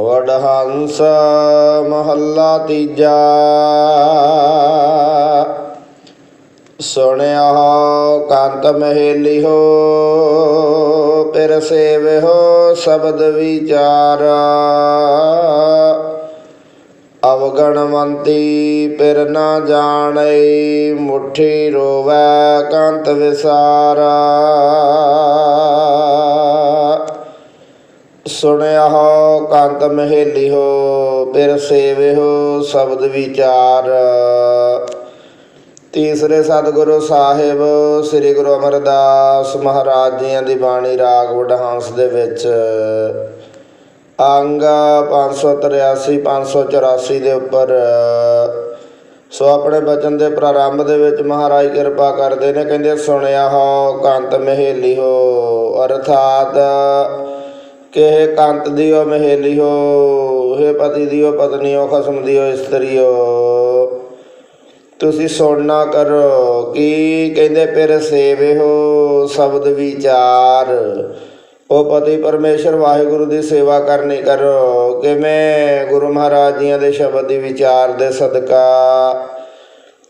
ਵਡਹੰਸ ਮਹੱਲਾ ਤੀਜਾ। ਸੁਣਿਆ ਕੰਤ ਮਹੇਲਿਓ ਪਿਰ ਸੇਵਿਓ ਸ਼ਬਦ ਵਿਚਾਰ। ਅਵਗਣਵੰਤੀ ਪਿਰ ਨਾ ਜਾਣੈ, ਮੁਠੀ ਰੋਵੈ ਕੰਤ ਵਿਸਾਰਾ। ਸੁਣਿਆ ਹੋ, ਕੰਤ ਮਹੇਲਿਓ ਸੇਵੇ ਹੋ, ਸ਼ਬਦ ਵਿਚਾਰ। ਤੀਸਰੇ ਸਤਿਗੁਰੂ ਸਾਹਿਬ, ਸ੍ਰੀ ਗੁਰੂ ਅਮਰਦਾਸ ਮਹਾਰਾਜ ਜੀਆਂ ਦੀ ਬਾਣੀ ਰਾਗ ਵਡਹੰਸ ਦੇ ਵਿੱਚ। ਅੰਗ 583 584 ਦੇ ਉੱਪਰ। ਸੋ ਆਪਣੇ ਬਚਨ ਦੇ ਪ੍ਰਾਰੰਭ ਦੇ ਵਿੱਚ ਮਹਾਰਾਜ ਕਿਰਪਾ ਕਰਦੇ ਨੇ, ਕਹਿੰਦੇ, ਸੁਣਿਆ ਹੋ, ਕੰਤ ਮਹੇਲਿਓ ਅਰਥਾਤ ਕਿ ਕੰਤ ਦਿਓ ਮਹੇਲਿਓ ਹੈ ਪਤੀ ਦਿਓ, ਪਤਨੀਓ, ਖਸਮ ਦਿਓ, ਇਸਤਰੀਓ। ਤੁਸੀਂ ਸੁਣਨਾ ਕਰੋ, ਕੀ ਕਹਿੰਦੇ ਪੇਰੇ ਸੇਵੇ ਹੋ ਸ਼ਬਦ ਵਿਚਾਰ। ਉਹ ਪਤੀ ਪਰਮੇਸ਼ਰ ਵਾਹਿਗੁਰੂ ਦੀ ਸੇਵਾ ਕਰਨੀ ਕਰੋ, ਕਿਵੇਂ ਗੁਰੂ ਮਹਾਰਾਜ ਜੀਆਂ ਦੇ ਸ਼ਬਦ ਦੀ ਵਿਚਾਰ ਦੇ ਸਦਕਾ।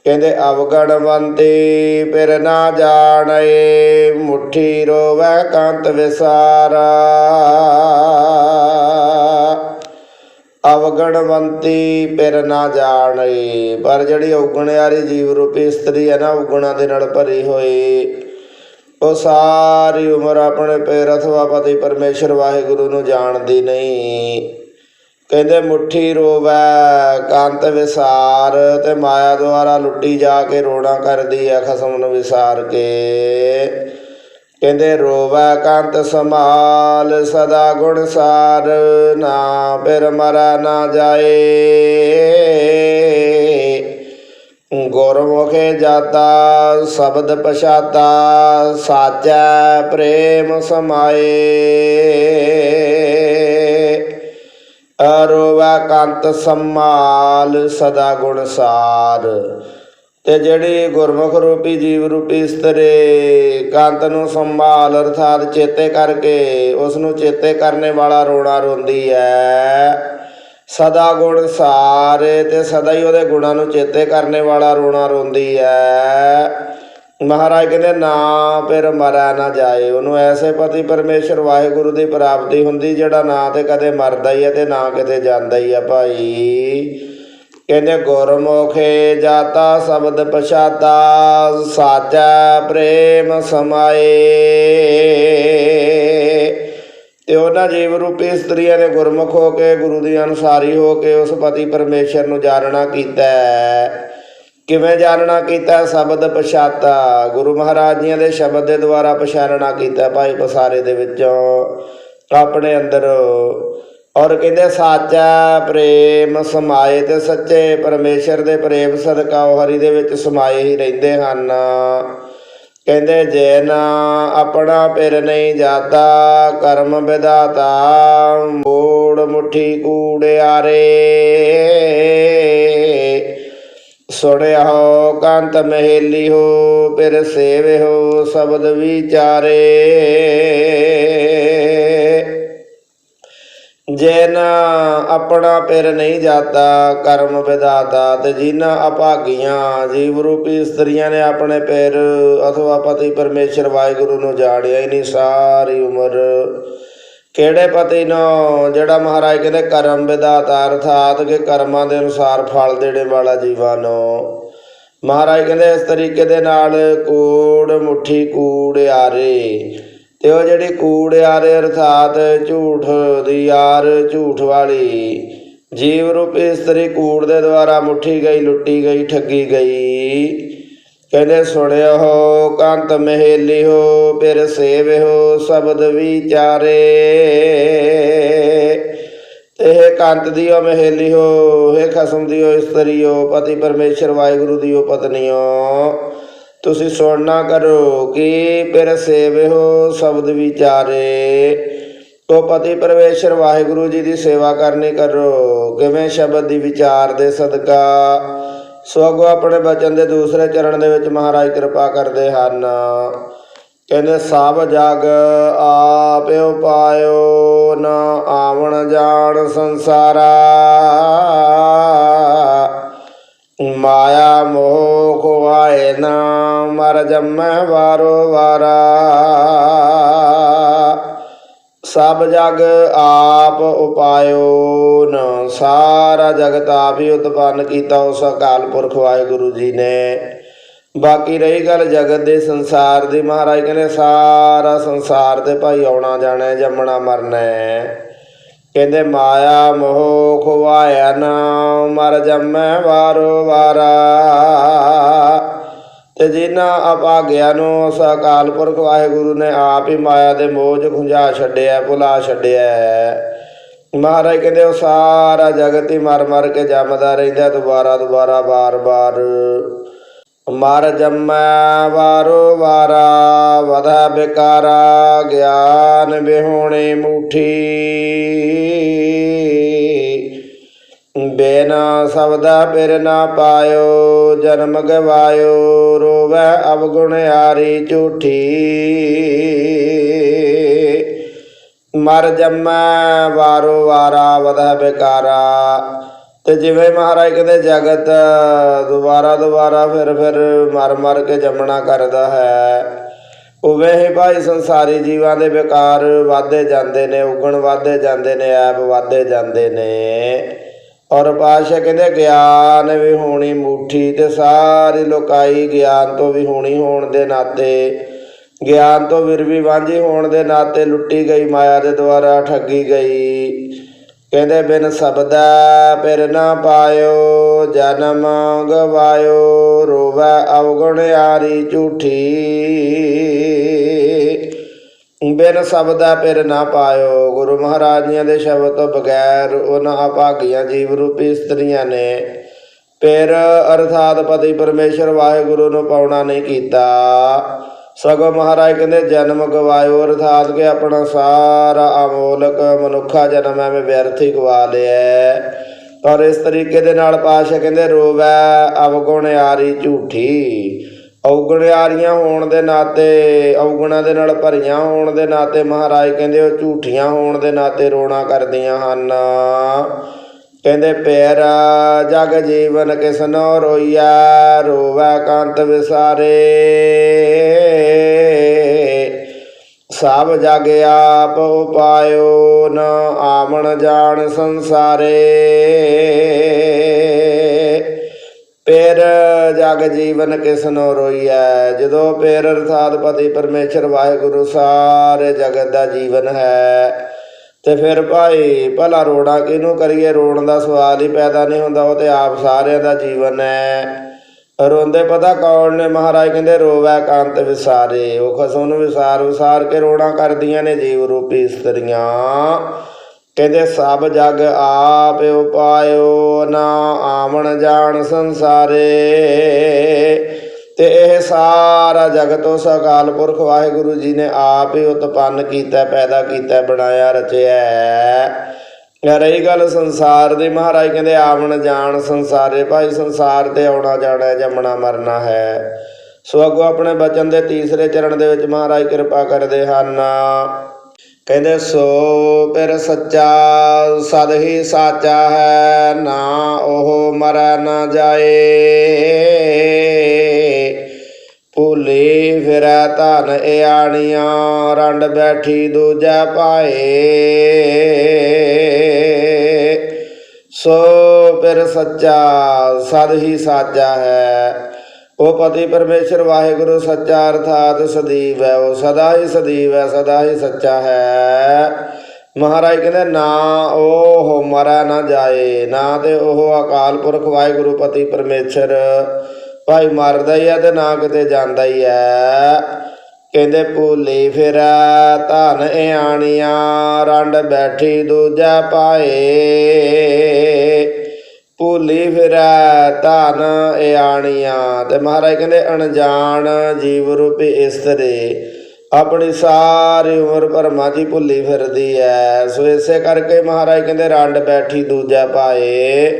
ਕਹਿੰਦੇ ਅਵਗਣਵੰਤੀ ਫਿਰ ਨਾ ਜਾਣਏ ਮੁਠੀ ਰੋਵੈ ਕੰਤ ਵਿਸਾਰਾ। ਅਵਗਣਵੰਤੀ ਪਿਰ ਨਾ ਜਾਣਈ ਪਰ ਜਿਹੜੀ ਉਗਣਿਆਰੀ ਜੀਵ ਰੂਪੀ ਇਸਤਰੀ ਹੈ ਨਾ ਉਗਣਾ ਦੇ ਨਾਲ ਭਰੀ ਹੋਈ, ਉਹ ਸਾਰੀ ਉਮਰ ਆਪਣੇ ਪੇਰ ਅਥਵਾ ਪਤੀ ਪਰਮੇਸ਼ਰ ਵਾਹਿਗੁਰੂ ਨੂੰ ਜਾਣਦੀ ਨਹੀਂ। ਕਹਿੰਦੇ ਮੁੱਠੀ ਰੋਵੈ, ਕੰਤ ਵਿਸਾਰ, ਤੇ ਮਾਇਆ ਦੁਆਰਾ ਲੁੱਟੀ ਜਾ ਕੇ ਰੋਣਾ ਕਰਦੀ ਹੈ ਖਸਮ ਨੂੰ ਵਿਸਾਰ ਕੇ। ਕਹਿੰਦੇ ਰੋਵੈ, ਕੰਤ ਸਮਾਲ ਸਦਾ ਗੁਣ ਸਾਰ, ਨਾ ਫਿਰ ਮਰਾ ਨਾ ਜਾਏ। ਗੁਰਮੁਖੇ ਜਾਤਾ, ਸ਼ਬਦ ਪਛਾਤਾ, ਸਾਚੈ ਪ੍ਰੇਮ ਸਮਾਏ। ਅਰੋਵੈ ਕੰਤ ਸਮਾਲ ਸਦਾ ਗੁਣ ਸਾਰ। ਤੇ ਜਿਹੜੀ ਗੁਰਮੁਖ ਰੂਪੀ ਜੀਵ ਰੂਪੀ ਇਸਤਰੀ ਕੰਤ ਨੂੰ ਸੰਭਾਲ ਅਰਥਾਤ ਚੇਤੇ ਕਰਕੇ ਉਸ ਨੂੰ ਚੇਤੇ ਕਰਨੇ ਵਾਲਾ ਰੋਣਾ ਰੋਂਦੀ ਹੈ ਸਦਾ ਗੁਣ ਸਾਰੇ ਤੇ ਸਦਾ ਹੀ ਉਹਦੇ ਗੁਣਾਂ ਨੂੰ ਚੇਤੇ ਕਰਨੇ ਵਾਲਾ ਰੋਣਾ ਰੋਂਦੀ ਹੈ ਮਹਾਰਾਜ ਕਹਿੰਦੇ, ਨਾ ਫਿਰ ਮਰਿਆ ਨਾ ਜਾਏ। ਉਹਨੂੰ ਐਸੇ ਪਤੀ ਪਰਮੇਸ਼ਰ ਵਾਹਿਗੁਰੂ ਦੀ ਪ੍ਰਾਪਤੀ ਹੁੰਦੀ, ਜਿਹੜਾ ਨਾ ਤੇ ਕਦੇ ਮਰਦਾ ਹੀ ਹੈ ਤੇ ਨਾ ਕਿਤੇ ਜਾਂਦਾ ਹੀ ਆ ਭਾਈ। ਕਹਿੰਦੇ, ਗੁਰਮੁਖੇ ਜਾਤਾ ਸ਼ਬਦ ਪਛਾਤਾ, ਸਾਚਾ ਪ੍ਰੇਮ ਸਮਾਏ। ਤੇ ਉਹਨਾਂ ਜੀਵ ਰੂਪੀ ਇਸਤਰੀਆਂ ਨੇ ਗੁਰਮੁਖ ਹੋ ਕੇ, ਗੁਰੂ ਦੀ ਅਨੁਸਾਰੀ ਹੋ ਕੇ ਉਸ ਪਤੀ ਪਰਮੇਸ਼ਰ ਨੂੰ ਜਾਣਨਾ ਕੀਤਾ ਕਿਵੇਂ ਜਾਣਨਾ ਕੀਤਾ ਸ਼ਬਦ ਪਛਾਤਾ? ਗੁਰੂ ਮਹਾਰਾਜ ਜੀਆਂ ਦੇ ਸ਼ਬਦ ਦੇ ਦੁਆਰਾ ਪਛਾਣਨਾ ਕੀਤਾ ਭਾਈ ਪਸਾਰੇ ਦੇ ਵਿੱਚੋਂ। ਆਪਣੇ ਅੰਦਰ ਔਰ ਕਹਿੰਦੇ ਸਾਚਾ ਪ੍ਰੇਮ ਸਮਾਏ ਤੇ ਸੱਚੇ, ਪਰਮੇਸ਼ਰ ਦੇ ਪ੍ਰੇਮ ਸਦਕਾ ਉਹ ਹਰੀ ਦੇ ਵਿੱਚ ਸਮਾਏ ਹੀ ਰਹਿੰਦੇ ਹਨ। ਕਹਿੰਦੇ, ਜੇ ਨਾ ਆਪਣਾ ਪਿਰ ਨਹੀਂ ਜਾਤਾ, ਕਰਮ ਵਿਦਾਤਾ ਮੋੜ ਮੁਠੀ ਕੂੜਿਆਰੇ ਸੁਣਿਆ ਹੋ ਕੰਤ ਮਹੇਲੀ ਹੋ ਪਿਰ ਸੇਵੇ ਹੋ, ਸ਼ਬਦ ਵਿਚਾਰੇ। ਜੇ ਨਾ ਆਪਣਾ ਪਿਰ ਨਹੀਂ ਜਾਤਾ, ਕਰਮ ਵਿਦਾਤਾ ਤੇ ਜਿਨ੍ਹਾਂ ਅਭਾਗੀਆਂ ਜੀਵ ਰੂਪੀ ਇਸਤਰੀਆਂ ਨੇ ਆਪਣੇ ਪਿਰ, ਅਥਵਾ ਪਤੀ ਪਰਮੇਸ਼ਰ ਵਾਹਿਗੁਰੂ ਨੂੰ ਜਾਣਿਆ ਹੀ ਨਹੀਂ, ਸਾਰੀ ਉਮਰ ਕਿਹੜੇ ਪਤੀ ਨੂੰ? ਜਿਹੜਾ ਮਹਾਰਾਜ ਕਹਿੰਦੇ ਕਰਮ ਵਿਦਾਤਾ ਅਰਥਾਤ ਕਿ ਕਰਮਾਂ ਦੇ ਅਨੁਸਾਰ ਫਲ ਦੇਣੇ ਵਾਲਾ ਜੀਵਾਂ ਨੂੰ। ਮਹਾਰਾਜ ਕਹਿੰਦੇ ਇਸ ਤਰੀਕੇ ਦੇ ਨਾਲ ਕੂੜ ਮੁਠੀ ਕੂੜ ਆਰੇ। ਤੇ ਉਹ ਜਿਹੜੀ ਕੂੜ ਆਰੇ ਅਰਥਾਤ ਝੂਠ ਦੀ ਯਾਰ ਝੂਠ ਵਾਲੀ, ਜੀਵ ਰੂਪੀ ਇਸਤਰੀ ਕੂੜ ਦੇ ਦੁਆਰਾ ਮੁੱਠੀ ਗਈ, ਲੁੱਟੀ ਗਈ, ਠੱਗੀ ਗਈ। ਕਹਿੰਦੇ ਸੁਣਿਓ ਹੋ, ਕੰਤ ਮਹੇਲਿਓ ਫਿਰ ਸੇਵਿਓ ਸ਼ਬਦ ਵਿਚਾਰੇ। ਇਹ ਕੰਤ ਦਿਓ ਮਹੇਲਿਓ, ਹੈ ਖਸਮ ਦਿਓ ਇਸਤਰੀਓ, ਪਤੀ ਪਰਮੇਸ਼ਰ ਵਾਹਿਗੁਰੂ ਦਿਓ ਪਤਨੀਓ, ਤੁਸੀਂ ਸੁਣਨਾ ਕਰੋ ਕਿ ਫਿਰ ਸੇਵਿਓ ਸ਼ਬਦ ਵਿਚਾਰੇ। ਤੋ ਪਤੀ ਪਰਮੇਸ਼ਰ ਵਾਹਿਗੁਰੂ ਜੀ ਦੀ ਸੇਵਾ ਕਰਨੀ ਕਰੋ, ਕਿਵੇਂ ਸ਼ਬਦ ਦੀ ਵਿਚਾਰ ਦੇ ਸਦਕਾ। ਸੋ ਅੱਗੋਂ ਆਪਣੇ ਬਚਨ ਦੇ ਦੂਸਰੇ ਚਰਨ ਦੇ ਵਿੱਚ ਮਹਾਰਾਜ ਕਿਰਪਾ ਕਰਦੇ ਹਨ। ਕਹਿੰਦੇ, ਸਭ ਜਗ ਆਪ ਉਪਾਇਓ, ਨਾ ਆਵਣ ਜਾਣ ਸੰਸਾਰਾ। ਮਾਇਆ ਮੋਹ ਖੁਆਏ ਨਾ, ਮਰ ਜੰਮੈ ਵਾਰੋ ਵਾਰਾ। ਸਭ ਜਗ ਆਪ ਉਪਾਇਓ ਸਾਰਾ ਜਗਤ ਆਪ ਹੀ ਉਤਪੰਨ ਕੀਤਾ, ਉਸ ਅਕਾਲ ਪੁਰਖ ਵਾਹਿਗੁਰੂ ਜੀ ਨੇ। ਬਾਕੀ ਰਹੀ ਗੱਲ ਜਗਤ ਦੇ ਸੰਸਾਰ ਦੀ, ਮਹਾਰਾਜ ਕਹਿੰਦੇ, ਸਾਰਾ ਸੰਸਾਰ ਤੇ ਭਾਈ ਆਉਣਾ ਜਾਣਾ, ਜੰਮਣਾ ਮਰਨਾ ਕਹਿੰਦੇ, ਮਾਇਆ ਮੋਹ ਖੁਆਇਆ ਨਾ, ਮਰ ਜੰਮੈ ਵਾਰੋ ਵਾਰਾ। ਤੇ ਜਿਨ੍ਹਾਂ ਅਪਾਗਿਆ ਨੂੰ ਉਸ ਅਕਾਲ ਪੁਰਖ ਵਾਹਿਗੁਰੂ ਨੇ ਆਪ ਹੀ ਮਾਇਆ ਦੇ ਮੋਹ 'ਚ ਖੁੰਝਾ ਛੱਡਿਆ, ਭੁਲਾ ਛੱਡਿਆ ਹੈ। ਮਹਾਰਾਜ ਕਹਿੰਦੇ, ਉਹ ਸਾਰਾ ਜਗਤ ਹੀ ਮਰ ਮਰ ਕੇ ਜੰਮਦਾ ਰਹਿੰਦਾ, ਦੁਬਾਰਾ ਦੁਬਾਰਾ ਬਾਰ-ਬਾਰ ਮਰ ਜੰਮੈ ਵਾਰੋ ਵਾਰਾ, ਵਧਾ ਬਿਕਾਰਾ, ਗਿਆਨ ਬਿਹੋਣੇ ਮੁਠੀ ਬੇਨਾ ਸਬਦਾ ਪਿਰ ਨਾ ਪਾਇਓ, ਜਨਮ ਗਵਾਇਓ, ਰੋਵੈ ਅਵਗੁਣਿਆਰੀ ਝੂਠੀ। ਮਰ ਜੰਮੈ ਵਾਰੋ ਵਾਰਾ, ਵਧੈ ਬਿਕਾਰਾ। ਤੇ ਜਿਵੇਂ ਮਹਾਰਾਜ ਕਹਿੰਦੇ, ਜਗਤ ਦੁਬਾਰਾ ਦੁਬਾਰਾ ਫਿਰ ਫਿਰ ਮਰ ਮਰ ਕੇ ਜੰਮਣਾ ਕਰਦਾ ਹੈ। ਉਵੇਂ ਹੀ ਭਾਈ ਸੰਸਾਰੀ ਜੀਵਾਂ ਦੇ ਵਿਕਾਰ ਵਾਧੇ ਜਾਂਦੇ ਨੇ, ਉਗਣ ਵਾਧੇ ਜਾਂਦੇ ਨੇ ਐਬ ਵਾਧੇ ਜਾਂਦੇ ਨੇ। ਔਰ ਪਾਸ਼ਾ ਕਹਿੰਦੇ ਗਿਆਨ ਵੀ ਹੋਣੀ ਮੂਠੀ ਤੇ ਸਾਰੀ ਲੋਕਾਈ ਗਿਆਨ ਤੋਂ ਵੀ ਹੋਣੀ ਹੋਣ ਦੇ ਨਾਤੇ। ਗਿਆਨ ਤੋਂ ਫਿਰ ਵਾਂਝੀ ਹੋਣ ਦੇ ਨਾਤੇ ਲੁੱਟੀ ਗਈ, ਮਾਇਆ ਦੇ ਦੁਆਰਾ ਠੱਗੀ ਗਈ। ਕਹਿੰਦੇ, ਬਿਨ ਸਬਦਾ ਪਿਰ ਨਾ ਪਾਇਓ ਜਨਮ ਗਵਾਇਓ ਰੋਵੈ ਅਵਗੁਣ ਆਰੀ ਝੂਠੀ। ਬਿਨ ਸਬਦਾ ਪਿਰ ਨਾ ਪਾਇਓ। ਗੁਰੂ ਮਹਾਰਾਜੀਆਂ ਦੇ ਸ਼ਬਦ ਤੋਂ ਬਗੈਰ ਉਹਨਾਂ ਭਾਗੀਆਂ ਜੀਵ ਰੂਪੀ ਇਸਤਰੀਆਂ ਨੇ। ਪਿਰ ਅਰਥਾਤ ਪਤੀ ਪਰਮੇਸ਼ਰ ਵਾਹਿਗੁਰੂ ਨੂੰ ਪਾਉਣਾ ਨਹੀਂ ਕੀਤਾ। ਸਗੋਂ ਮਹਾਰਾਜ ਕਹਿੰਦੇ, ਜਨਮ ਗਵਾਇਓ, ਅਰਥਾਤ ਕਿ ਆਪਣਾ ਸਾਰਾ ਅਮੋਲਕ ਮਨੁੱਖਾ ਜਨਮ ਐਵੇਂ ਵਿਅਰਥ ਹੀ ਗਵਾ ਲਿਆ ਪਰ ਇਸ ਤਰੀਕੇ ਦੇ ਨਾਲ ਪਾਸ਼ਾ ਕਹਿੰਦੇ, ਰੋਵੈ ਅਵਗੁਣਿਆਰੀ ਝੂਠੀ। ਔਗਣਿਆਰੀਆਂ ਹੋਣ ਦੇ ਨਾਤੇ, ਔਗਣਾਂ ਦੇ ਨਾਲ ਭਰੀਆਂ ਹੋਣ ਦੇ ਨਾਤੇ ਮਹਾਰਾਜ ਕਹਿੰਦੇ ਉਹ ਝੂਠੀਆਂ ਹੋਣ ਦੇ ਨਾਤੇ ਰੋਣਾ ਕਰਦੀਆਂ ਹਨ। ਕਹਿੰਦੇ ਪੈਰ ਜਗ ਜੀਵਨ ਕਿਸਨੋ ਰੋਈਆ ਰੋਵੈ ਕਾਂਤ ਵਿਸਾਰੇ। ਸਭ ਜਗ ਆਪ ਉਪਾਇਓ, ਨ ਆਵਣ ਜਾਣ ਸੰਸਾਰੇ। ਪੇਰ ਜਗ ਜੀਵਨ ਕਿਸਨੋ ਰੋਈਐ, ਜਦੋਂ ਪੇਰ ਅਰਥਾਤ ਪਤੀ ਪਰਮੇਸ਼ਰ ਵਾਹਿਗੁਰੂ ਸਾਰੇ ਜਗਤ ਦਾ ਜੀਵਨ ਹੈ। ਤੇ ਫਿਰ ਭਾਈ, ਭਲਾ ਰੋਣਾ ਕਿਹਨੂੰ ਕਰੀਏ? ਰੋਣ ਦਾ ਸਵਾਲ ਹੀ ਪੈਦਾ ਨਹੀਂ ਹੁੰਦਾ, ਉਹ ਤੇ ਆਪ ਸਾਰਿਆਂ ਦਾ ਜੀਵਨ ਹੈ। ਰੋਂਦੇ ਪਤਾ ਕੌਣ ਨੇ? ਮਹਾਰਾਜ ਕਹਿੰਦੇ, ਰੋਵੈ ਕੰਤ ਵਿਸਾਰੇ। ਉਹ ਖਸਮ ਨੂੰ ਵਿਸਾਰ ਵਿਸਾਰ ਕੇ ਰੋਣਾ ਕਰਦੀਆਂ ਨੇ ਜੀਵ ਰੂਪੀ ਇਸਤਰੀਆਂ। ਕਹਿੰਦੇ ਸਭ ਜਗ ਆਪ ਉਪਾਇਓ, ਨਾ ਆਵਣ ਜਾਣ ਸੰਸਾਰੇ। ਤੇ ਇਹ ਸਾਰਾ ਜਗਤ ਉਸ ਅਕਾਲ ਪੁਰਖ ਵਾਹਿਗੁਰੂ ਜੀ ਨੇ ਆਪ ਹੀ ਉਤਪੰਨ ਕੀਤਾ, ਪੈਦਾ ਕੀਤਾ, ਬਣਾਇਆ, ਰਚਿਆ ਰਹੀ ਗੱਲ ਸੰਸਾਰ ਦੀ। ਮਹਾਰਾਜ ਕਹਿੰਦੇ ਆਵਣ ਜਾਣ ਸੰਸਾਰੇ, ਭਾਈ ਸੰਸਾਰ ਤੇ ਆਉਣਾ ਜਾਣਾ ਜੰਮਣਾ ਮਰਨਾ ਹੈ। ਸੋ ਅੱਗੋਂ ਆਪਣੇ ਬਚਨ ਦੇ ਤੀਸਰੇ ਚਰਨ ਦੇ ਵਿੱਚ ਮਹਾਰਾਜ ਕਿਰਪਾ ਕਰਦੇ ਹਨ। ਕਹਿੰਦੇ ਸੋ ਪਿਰ ਸੱਚਾ ਸਦ ਹੀ ਸਾਚਾ ਹੈ, ਨਾ ਉਹ ਮਰੈ ਨਾ ਜਾਏ। ਭੂਲੇ ਫਿਰੈ ਧਨ ਇਆਣੀਆਂ ਰੰਡ ਬੈਠੀ ਦੂਜਾ ਪਾਏ। ਸੋ ਪਿਰ ਸੱਚਾ ਸਦ ਹੀ ਸਾਚਾ ਹੈ ਉਹ ਪਤੀ ਪਰਮੇਸ਼ਰ ਵਾਹਿਗੁਰੂ ਸੱਚਾ ਅਰਥਾਤ ਸਦੀਵ ਹੈ, ਉਹ ਸਦਾ ਹੀ ਸਦੀਵ ਹੈ, ਸਦਾ ਹੀ ਸੱਚਾ ਹੈ। ਮਹਾਰਾਜ ਕਹਿੰਦੇ, ਨਾ ਉਹ ਮਰਾ ਨਾ ਜਾਏ, ਨਾ ਤੇ ਉਹ ਅਕਾਲ ਪੁਰਖ ਵਾਹਿਗੁਰੂ ਪਤੀ ਪਰਮੇਸ਼ਰ ਭਾਈ ਮਰਦਾ ਹੀ ਹੈ ਤੇ ਨਾ ਕਿਤੇ ਜਾਂਦਾ ਹੀ ਹੈ। ਕਹਿੰਦੇ, ਭੂਲੇ ਫਿਰ ਧਨ ਆਣੀਆਂ ਰੰਡ ਬੈਠੀ ਦੂਜਾ ਪਾਏ। ਭੂਲੀ ਫਿਰ ਧਨ ਇਆਣੀਆਂ। ਤੇ ਮਹਾਰਾਜ ਕਹਿੰਦੇ, ਅਣਜਾਣ ਜੀਵ ਰੂਪੀ ਇਸਤਰੀ, ਆਪਣੀ ਸਾਰੀ ਉਮਰ ਭਰਮਾਂ ਦੀ ਭੁੱਲੀ ਫਿਰਦੀ ਐ। ਸੋ ਇਸੇ ਕਰਕੇ ਮਹਾਰਾਜ ਕਹਿੰਦੇ, ਰੰਡ ਬੈਠੀ ਦੂਜਾ ਪਾਏ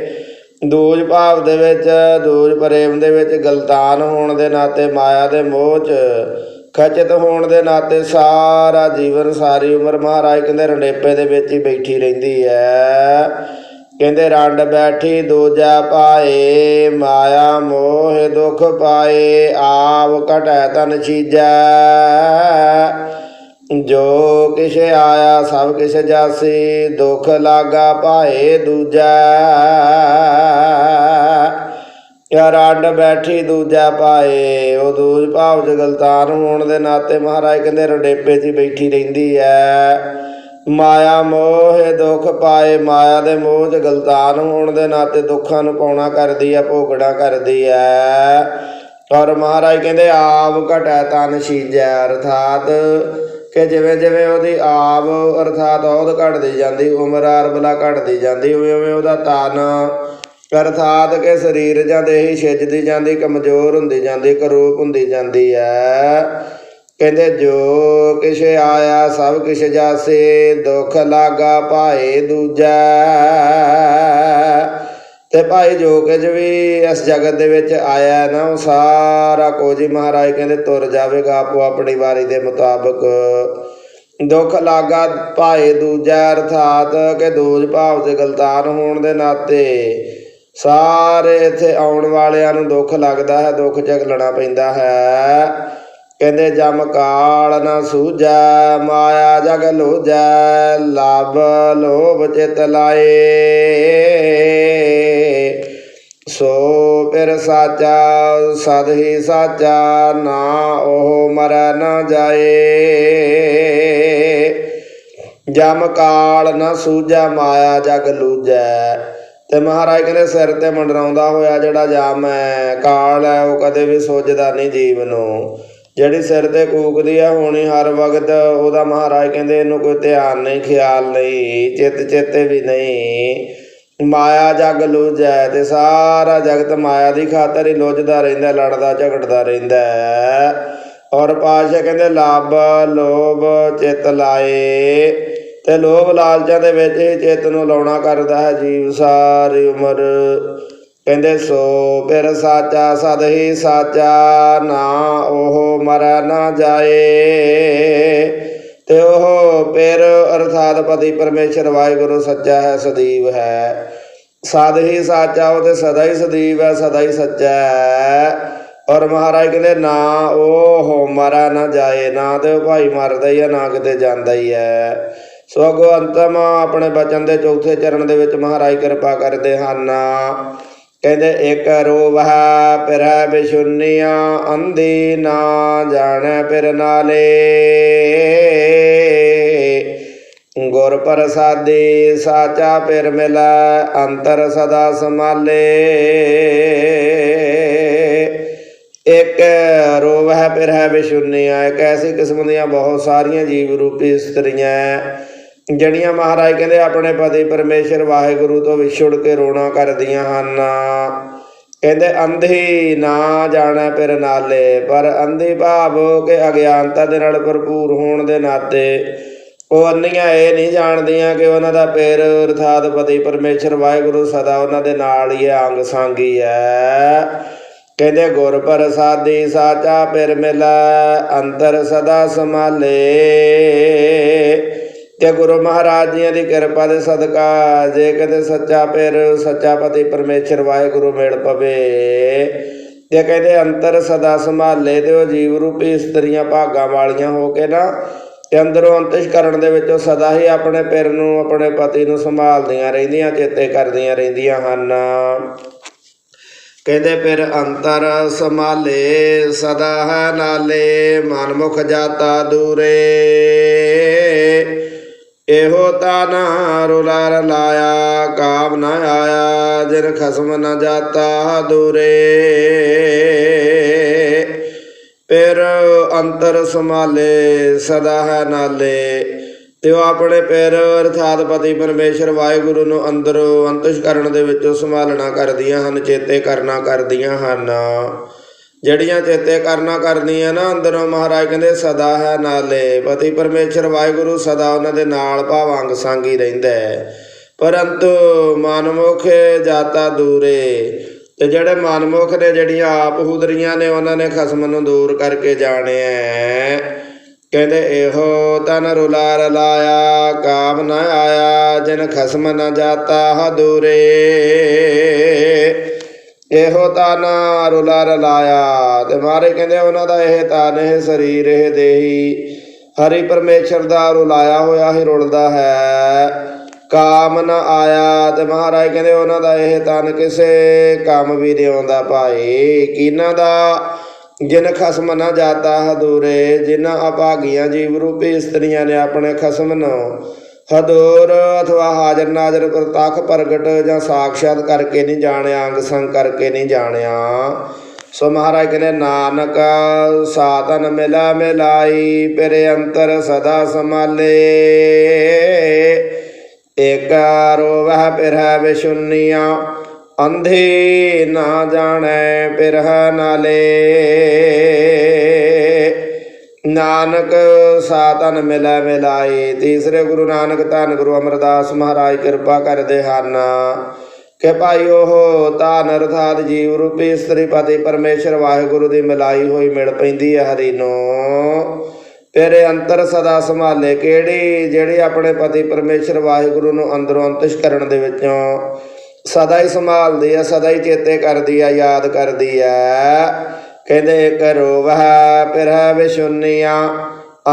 ਦੂਜ ਭਾਵ ਦੇ ਵਿੱਚ, ਦੂਜ ਪ੍ਰੇਮ ਦੇ ਵਿੱਚ ਗਲਤਾਨ ਹੋਣ ਦੇ ਨਾਤੇ, ਮਾਇਆ ਦੇ ਮੋਹ 'ਚ ਖਚਿਤ ਹੋਣ ਦੇ ਨਾਤੇ ਸਾਰਾ ਜੀਵਨ, ਸਾਰੀ ਉਮਰ ਮਹਾਰਾਜ ਕਹਿੰਦੇ, ਰੰਡੇਪੇ ਦੇ ਵਿੱਚ ਹੀ ਬੈਠੀ ਰਹਿੰਦੀ ਹੈ ਕਹਿੰਦੇ, ਰੰਡ ਬੈਠੀ ਦੂਜਾ ਪਾਏ, ਮਾਇਆ ਮੋਹ ਦੁਖ ਪਾਏ, ਆਪ ਘਟੈ ਤਨ ਚੀਜੈ ਜੋ ਕਿਛ ਆਇਆ, ਸਭ ਕਿਛ ਜਾਸੀ, ਦੁਖ ਲਾਗਾ ਪਾਏ ਦੂਜਾ। ਯਾ ਰੰਡ ਬੈਠੀ ਦੂਜਾ ਪਾਏ, ਉਹ ਦੂਜ ਭਾਵ ਜਗਲਤਾਨ ਹੋਣ ਦੇ ਨਾਤੇ ਮਹਾਰਾਜ ਕਹਿੰਦੇ, ਰੰਡੇਪੇ 'ਚ ਹੀ ਬੈਠੀ ਰਹਿੰਦੀ ਐ। ਮਾਇਆ ਮੋਹ ਦੁੱਖ ਪਾਏ, ਮਾਇਆ ਦੇ ਮੋਹ 'ਚ ਗਲਤਾਨ ਹੋਣ ਦੇ ਨਾਤੇ ਦੁੱਖਾਂ ਨੂੰ ਪਾਉਣਾ ਕਰਦੀ ਐ ਭੋਗਣਾ ਕਰਦੀ ਐ ਔਰ ਮਹਾਰਾਜ ਕਹਿੰਦੇ, ਆਪ ਘਟੈ ਤਨ ਸੀਜੈ ਅਰਥਾਤ ਕਿ ਜਿਵੇਂ ਜਿਵੇਂ ਉਹਦੀ ਆਪ, ਅਰਥਾਤ ਔਦ ਘਟਦੀ ਜਾਂਦੀ, ਉਮਰ ਅਰਬਲਾ ਘਟਦੀ ਜਾਂਦੀ, ਉਵੇਂ ਉਵੇਂ ਉਹਦਾ ਤਨ, ਅਰਥਾਤ ਕਿ ਸਰੀਰ ਜਾਂ ਦੇਹੀ ਛਿੱਜਦੀ ਜਾਂਦੀ, ਕਮਜ਼ੋਰ ਹੁੰਦੀ ਜਾਂਦੀ, ਕਰੂਪ ਹੁੰਦੀ ਜਾਂਦੀ ਹੈ। ਕਹਿੰਦੇ ਜੋ ਕਿਛ ਆਇਆ ਸਭ ਕਿਛ ਜਾਸੇ, ਦੁੱਖ ਲਾਗਾ ਭਾਏ ਦੂਜਾ। ਤੇ ਭਾਈ ਜੋ ਕੁਝ ਵੀ ਇਸ ਜਗਤ ਦੇ ਵਿੱਚ ਆਇਆ ਨਾ, ਉਹ ਸਾਰਾ ਕੁਝ ਹੀ ਮਹਾਰਾਜ ਕਹਿੰਦੇ ਤੁਰ ਜਾਵੇਗਾ ਆਪੋ ਆਪਣੀ ਵਾਰੀ ਦੇ ਮੁਤਾਬਕ। ਦੁੱਖ ਲਾਗਾ ਭਾਏ ਦੂਜਾ, ਅਰਥਾਤ ਕਿ ਦੂਜ ਭਾਵ ਤੇ ਗਲਤਾਨ ਹੋਣ ਦੇ ਨਾਤੇ ਸਾਰੇ ਇੱਥੇ ਆਉਣ ਵਾਲਿਆਂ ਨੂੰ ਦੁੱਖ ਲੱਗਦਾ ਹੈ, ਦੁੱਖ ਝਗਲਣਾ ਪੈਂਦਾ ਹੈ। ਕਹਿੰਦੇ ਜਮ ਕਾਲ ਨਾ ਸੂਜੈ ਮਾਇਆ ਜਗ ਲੋਜੈ ਲਬ ਲੋਭ ਚਿਤ ਲਾਏ। ਸੋ ਫਿਰ ਸਾਚਾ, ਸਦ ਹੀ ਸਾਚਾ, ਨਾ ਉਹ ਮਰ ਨਾ ਜਾਏ। ਜਮ ਕਾਲ ਨਾ ਸੂਜੈ ਮਾਇਆ ਜਗ ਲੂਜੈ ਤੇ ਮਹਾਰਾਜ ਕਹਿੰਦੇ ਸਿਰ ਤੇ ਮੰਡਰਾਉਂਦਾ ਹੋਇਆ ਜਿਹੜਾ ਜਾਮ ਹੈ, ਕਾਲ ਹੈ, ਉਹ ਕਦੇ ਵੀ ਸੋਚਦਾ ਨਹੀਂ ਜੀਵ ਨੂੰ। ਜਿਹੜੀ ਸਿਰ ਤੇ ਕੂਕਦੀ ਹੈ ਹੋਣੀ ਹਰ ਵਕਤ ਉਹਦਾ ਮਹਾਰਾਜ ਕਹਿੰਦੇ ਇਹਨੂੰ ਕੋਈ ਧਿਆਨ ਨਹੀਂ, ਖਿਆਲ ਨਹੀਂ, ਚਿੱਤ ਚੇਤੇ ਵੀ ਨਹੀਂ। ਮਾਇਆ ਜਗ ਲੁਝੈ ਤੇ ਸਾਰਾ ਜਗਤ ਮਾਇਆ ਦੀ ਖਾਤਰ ਹੀ ਲੁਝਦਾ ਰਹਿੰਦਾ, ਲੜਦਾ, ਝਗੜਦਾ ਰਹਿੰਦਾ ਔਰ ਪਾਸ਼ਾ ਕਹਿੰਦੇ, ਲਾਭ, ਲੋਭ ਚਿਤ ਲਾਏ। ਤੇ ਲੋਭ ਲਾਲਚਾਂ ਦੇ ਵਿੱਚ ਹੀ ਚਿੱਤ ਨੂੰ ਲਾਉਣਾ ਕਰਦਾ ਹੈ, ਜੀਵ ਸਾਰੀ ਉਮਰ। ਕਹਿੰਦੇ ਸੋ ਫਿਰ ਸਾਚਾ ਸਦ ਹੀ ਸਾਚਾ, ਨਾ ਉਹ ਮਰ ਨਾ ਜਾਏ। ਤੇ ਉਹ ਫਿਰ ਅਰਥਾਤ ਪਤੀ ਪਰਮੇਸ਼ਰ ਵਾਹਿਗੁਰੂ ਸੱਚਾ ਹੈ, ਸਦੀਵ ਹੈ। ਸਦ ਹੀ ਸਾਚਾ ਉਹ ਤੇ ਸਦਾ ਹੀ ਸਦੀਵ ਹੈ, ਸਦਾ ਹੀ ਸੱਚਾ ਹੈ। ਔਰ ਮਹਾਰਾਜ ਕਹਿੰਦੇ, ਨਾ ਉਹ ਮਰਾ ਨਾ ਜਾਏ, ਨਾ ਤੇ ਉਹ ਭਾਈ ਮਰਦਾ ਹੀ ਆ ਨਾ ਕਿਤੇ ਜਾਂਦਾ ਹੀ ਹੈ। ਸੋ ਅਗੋ ਅੰਤਮ ਆਪਣੇ ਬਚਨ ਦੇ ਚੌਥੇ ਚਰਨ ਦੇ ਵਿੱਚ ਮਹਾਰਾਜ ਕਿਰਪਾ ਕਰਦੇ ਹਨ। ਕਹਿੰਦੇ ਇੱਕ ਰੋਵਹ ਪਿਰ ਬਿਸ਼ੁੰਨੀਆਂ, ਅੰਧੀ ਨਾ ਜਾਣੈ ਪਿਰ ਨਾਲੇ। ਗੁਰ ਪ੍ਰਸਾਦੀ ਸਾਚਾ ਪਿਰ ਮਿਲੈ, ਅੰਤਰ ਸਦਾ ਸਮਾਲੇ ਇੱਕ ਰੋਵਹ ਪਿਰ ਹੈ ਵਿਸ਼ੁੰਨੀਆਂ ਇੱਕ ਐਸੀ ਕਿਸਮ ਦੀਆਂ ਬਹੁਤ ਸਾਰੀਆਂ ਜੀਵ ਰੂਪੀ ਇਸਤਰੀਆਂ ਜਿਹੜੀਆਂ ਮਹਾਰਾਜ ਕਹਿੰਦੇ, ਆਪਣੇ ਪਤੀ ਪਰਮੇਸ਼ਰ ਵਾਹਿਗੁਰੂ ਤੋਂ ਵਿਛੜ ਕੇ ਰੋਣਾ ਕਰਦੀਆਂ ਹਨ। ਕਹਿੰਦੇ, ਅੰਧੀ ਨਾ ਜਾਣੈ ਪਿਰ ਨਾਲੇ, ਪਰ ਅੰਧੀ ਭਾਵ ਕੇ ਅਗਿਆਨਤਾ ਦੇ ਨਾਲ ਭਰਪੂਰ ਹੋਣ ਦੇ ਨਾਤੇ ਉਹ ਅੰਨੀਆਂ ਇਹ ਨਹੀਂ ਜਾਣਦੀਆਂ ਕਿ ਉਹਨਾਂ ਦਾ ਪੈਰ ਅਰਥਾਤ ਪਤੀ ਪਰਮੇਸ਼ਰ ਵਾਹਿਗੁਰੂ ਸਦਾ ਉਹਨਾਂ ਦੇ ਨਾਲ ਹੀ ਹੈ, ਅੰਗ ਸੰਗੀ ਹੈ। ਕਹਿੰਦੇ, ਗੁਰ ਪ੍ਰਸਾਦੀ ਸਾਚਾ ਪਿਰ ਮਿਲੈ, ਅੰਤਰ ਸਦਾ ਸਮਾਲੇ ਤੇ ਗੁਰੂ ਮਹਾਰਾਜ ਜੀਆਂ ਦੀ ਕਿਰਪਾ ਦੇ ਸਦਕਾ, ਜੇ ਕਦੇ ਸੱਚਾ ਪਿਰ, ਸੱਚਾ ਪਤੀ ਪਰਮੇਸ਼ਰ ਵਾਹਿਗੁਰੂ ਮਿਲ ਪਵੇ। ਤੇ ਕਹਿੰਦੇ ਅੰਤਰ ਸਦਾ ਸੰਭਾਲੇ, ਤੇ ਉਹ ਜੀਵ ਰੂਪੀ ਇਸਤਰੀਆਂ ਭਾਗਾਂ ਵਾਲੀਆਂ ਹੋ ਕੇ ਨਾ, ਤੇ ਅੰਦਰੋਂ ਅੰਤਿਸ਼ ਕਰਨ ਦੇ ਵਿੱਚੋਂ ਸਦਾ ਹੀ ਆਪਣੇ ਪਿਰ ਨੂੰ, ਆਪਣੇ ਪਤੀ ਨੂੰ ਸੰਭਾਲਦੀਆਂ ਰਹਿੰਦੀਆਂ, ਚੇਤੇ ਕਰਦੀਆਂ ਰਹਿੰਦੀਆਂ ਹਨ। ਕਹਿੰਦੇ ਫਿਰ ਅੰਤਰ ਸਮਾਲੇ ਸਦਾ ਹੈ ਨਾਲੇ ਮਨਮੁਖ ਜਾਤਾ ਦੂਰੇ। ਇਹੋ ਤਾ ਨਾ ਰੁਲਾਰ ਲਾਇਆ ਕਾਮ ਨਾ ਆਇਆ, ਜਿਨ ਖਸਮ ਨ ਜਾਤਾ ਦੂਰੇ। ਫਿਰ ਅੰਤਰ ਸਮਾਲੇ ਸਦਾ ਹੈ ਨਾਲੇ। ਤੇ ਉਹ ਆਪਣੇ ਪੈਰ ਅਰਥਾਤ ਪਤੀ ਪਰਮੇਸ਼ਰ ਵਾਹਿਗੁਰੂ ਨੂੰ ਅੰਦਰੋਂ ਅੰਤਿਸ਼ ਕਰਨ ਦੇ ਵਿੱਚੋਂ ਸੰਭਾਲਣਾ ਕਰਦੀਆਂ ਹਨ, ਚੇਤੇ ਕਰਨਾ ਕਰਦੀਆਂ ਹਨ। ਜਿਹੜੀਆਂ ਚੇਤੇ ਕਰਨਾ ਕਰਨੀਆਂ ਨਾ ਅੰਦਰੋਂ ਮਹਾਰਾਜ ਕਹਿੰਦੇ ਸਦਾ ਹੈ ਨਾਲੇ, ਪਤੀ ਪਰਮੇਸ਼ਰ ਵਾਹਿਗੁਰੂ ਸਦਾ ਉਹਨਾਂ ਦੇ ਨਾਲ ਭਾਵਾਂਗ ਸੰਗੀ ਰਹਿੰਦਾ ਹੈ। ਪਰੰਤੂ ਮਨਮੁਖ ਜਾਤਾ ਦੂਰੇ, ਤੇ ਜਿਹੜੇ ਮਨਮੁਖ ਨੇ, ਜਿਹੜੀਆਂ ਆਪ ਹੁਦਰੀਆਂ ਨੇ, ਉਹਨਾਂ ਨੇ ਖਸਮ ਨੂੰ ਦੂਰ ਕਰਕੇ ਜਾਣਿਆ ਕਹਿੰਦੇ ਇਹੋ ਤਨ ਰੁਲਾ ਰਲਾਇਆ ਕਾਮ ਨ ਆਇਆ, ਜਿਨ ਖਸਮ ਨ ਜਾਤਾ ਹਦੂਰੇ ਇਹੋ ਤਨ ਰੁਲਾ ਰਲਾਇਆ ਤੇ ਮਾਰੇ ਕਹਿੰਦੇ ਉਹਨਾਂ ਦਾ ਇਹ ਤਨ, ਇਹ ਸਰੀਰ, ਇਹ ਦੇਹੀ। ਹਰੀ ਪਰਮੇਸ਼ਰ ਦਾ ਰੁਲਾਇਆ ਹੋਇਆ ਹੀ ਰੁਲਦਾ ਹੈ। ਕਾਮ ਨਾ ਆਇਆ। ਤੇ ਮਹਾਰਾਜ ਕਹਿੰਦੇ ਉਹਨਾਂ ਦਾ ਇਹ ਤਨ ਕਿਸੇ ਕੰਮ ਵੀ ਨਹੀਂ ਆਉਂਦਾ ਭਾਈ। ਕਿਨਾਂ ਦਾ? ਜਿਨ ਖਸਮ ਨਾ ਜਾਤਾ ਹਦੂਰੇ, ਜਿਨ੍ਹਾਂ ਅਭਾਗੀਆਂ ਜੀਵ ਰੂਪੀ ਇਸਤਰੀਆਂ ਨੇ ਆਪਣੇ ਖਸਮ ਨੂੰ। ਹਦੂਰ ਅਥਵਾ ਹਾਜ਼ਰ ਨਾਜ਼ਰ ਪ੍ਰਤੱਖ ਪ੍ਰਗਟ ਜਾਂ ਸਾਖਸ਼ਾਤ ਕਰਕੇ ਨਹੀਂ ਜਾਣਿਆ, ਅੰਗ ਸੰਗ ਕਰਕੇ ਨਹੀਂ ਜਾਣਿਆ। ਸੋ ਮਹਾਰਾਜ ਕਹਿੰਦੇ, ਨਾਨਕ ਸਾਧਨ ਮਿਲਾ ਮਿਲਾਈ, ਪਰੇ ਅੰਤਰ ਸਦਾ ਸਮਾਲੇ ਏਕ ਰੋਵਹਿ ਪਿਰਹਿ ਵਿਸ਼ੁੰਨੀਆਂ ਅੰਧੇ ਨਾ ਜਾਣੈ, ਪਿਰਹਿ ਨਾਲੇ ਨਾਨਕ ਸਾਧਨ ਮਿਲੈ ਮਿਲਾਏ, ਤੀਸਰੇ ਗੁਰੂ ਨਾਨਕ ਧੰਨ ਗੁਰੂ ਅਮਰਦਾਸ ਮਹਾਰਾਜ ਕਿਰਪਾ ਕਰਦੇ ਹਨ। ਕਿ ਭਾਈ ਉਹ ਧਨ ਅਰਥਾਤ ਜੀਵ ਰੂਪੀ ਇਸਤਰੀ ਪਤੀ ਪਰਮੇਸ਼ਰ ਵਾਹਿਗੁਰੂ ਦੀ ਮਿਲਾਈ ਹੋਈ ਮਿਲ ਪੈਂਦੀ ਹੈ ਹਰੀ ਨੂੰ। ਤੇਰੇ ਅੰਤਰ ਸਦਾ ਸੰਭਾਲੇ ਕਿਹੜੀ ਜਿਹੜੀ ਆਪਣੇ ਪਤੀ ਪਰਮੇਸ਼ਰ ਵਾਹਿਗੁਰੂ ਨੂੰ ਅੰਦਰੋਂ ਅੰਤਿਸ਼ ਕਰਨ ਦੇ ਵਿੱਚੋਂ ਸਦਾ ਹੀ ਸੰਭਾਲਦੀ ਆ ਸਦਾ ਹੀ ਚੇਤੇ ਕਰਦੀ ਆ ਯਾਦ ਕਰਦੀ ਆ ਕਹਿੰਦੇ ਕਰੋ ਵਹ ਪਿਰਹ ਵਿਸ਼ੁੰਨੀਆਂ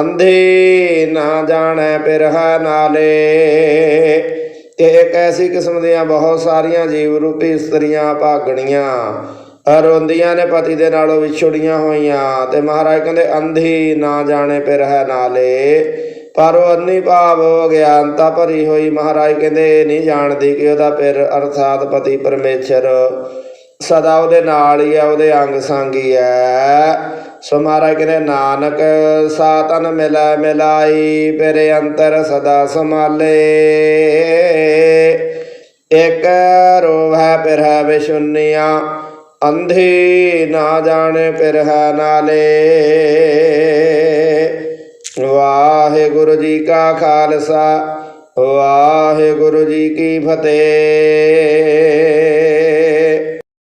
ਅੰਧੇ ਨਾ ਜਾਣੈ ਪਿਰਹ ਨਾਲੇ। ਤੇ ਇੱਕ ਐਸੀ ਕਿਸਮ ਦੀਆਂ ਬਹੁਤ ਸਾਰੀਆਂ ਜੀਵ ਰੂਪੀ ਇਸਤਰੀਆਂ, ਭਾਗਣੀਆਂ ਰੋਂਦੀਆਂ ਨੇ ਪਤੀ ਦੇ ਨਾਲੋਂ ਵਿਛੜੀਆਂ ਹੋਈਆਂ ਤੇ ਮਹਾਰਾਜ ਕਹਿੰਦੇ ਅੰਧੀ ਨਾ ਜਾਣੇ ਪਿਰਹਿ ਨਾਲੇ। ਪਰ ਉਹ ਅੰਨੀ ਭਾਵ ਗਿਆਨਤਾ ਭਰੀ ਹੋਈ। ਮਹਾਰਾਜ ਕਹਿੰਦੇ ਇਹ ਨਹੀਂ ਜਾਣਦੀ ਕਿ ਉਹਦਾ ਪਿਰ ਅਰਥਾਤ ਪਤੀ ਪਰਮੇਸ਼ਰ ਸਦਾ ਉਹਦੇ ਨਾਲ ਹੀ ਆ ਉਹਦੇ ਅੰਗ ਸੰਗ ਹੀ ਹੈ। ਸੋ ਮਹਾਰਾਜ ਕਹਿੰਦੇ, ਨਾਨਕ ਸਾਤਨ ਮਿਲੈ ਮਿਲਾਈ ਪਿਰੇ ਅੰਤਰ ਸਦਾ ਸਮਾਲੇ ਇਕ ਰੋਵੈ ਪਿਰਹਿ ਵਿਸ਼ੁੰਨੀਆਂ, ਅੰਧੇ ਨਾ ਜਾਣੇ ਪਿਰਹਿ ਨਾਲੇ। ਵਾਹਿਗੁਰੂ ਜੀ ਕਾ ਖਾਲਸਾ, ਵਾਹਿਗੁਰੂ ਜੀ ਕੀ ਫਤਿਹ।